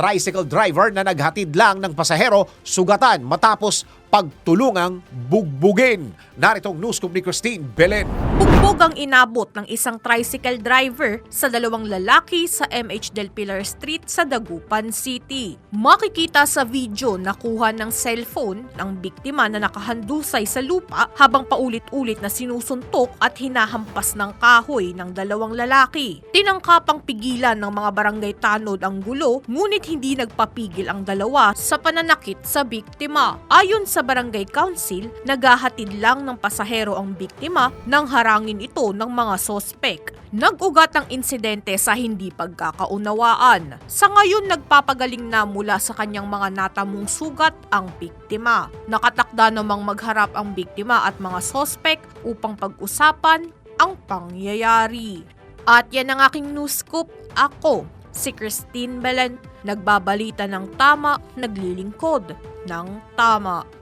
tricycle driver na naghatid lang ng pasahero sugatan matapos pagtulungang bugbugin. Naritong news scoop ni Christine Belen. Bugbog ang inabot ng isang tricycle driver sa dalawang lalaki sa MH Del Pilar Street sa Dagupan City. Makikita sa video na kuha ng cellphone ng biktima na nakahandusay sa lupa habang paulit-ulit na sinusuntok at hinahampas ng kahoy ng dalawang lalaki. Tinangkapang pigilan ng mga barangay tanod ang gulo ngunit hindi nagpapigil ang dalawa sa pananakit sa biktima. Ayon sa barangay council, naghahatid lang ng pasahero ang biktima nang harangin ito ng mga sospek. Nag-ugat ang insidente sa hindi pagkakaunawaan. Sa ngayon, nagpapagaling na mula sa kanyang mga natamong sugat ang biktima. Nakatakda namang magharap ang biktima at mga sospek upang pag-usapan ang pangyayari. At yan ang aking news scoop. Ako, si Christine Belen, nagbabalita ng tama, naglilingkod ng tama.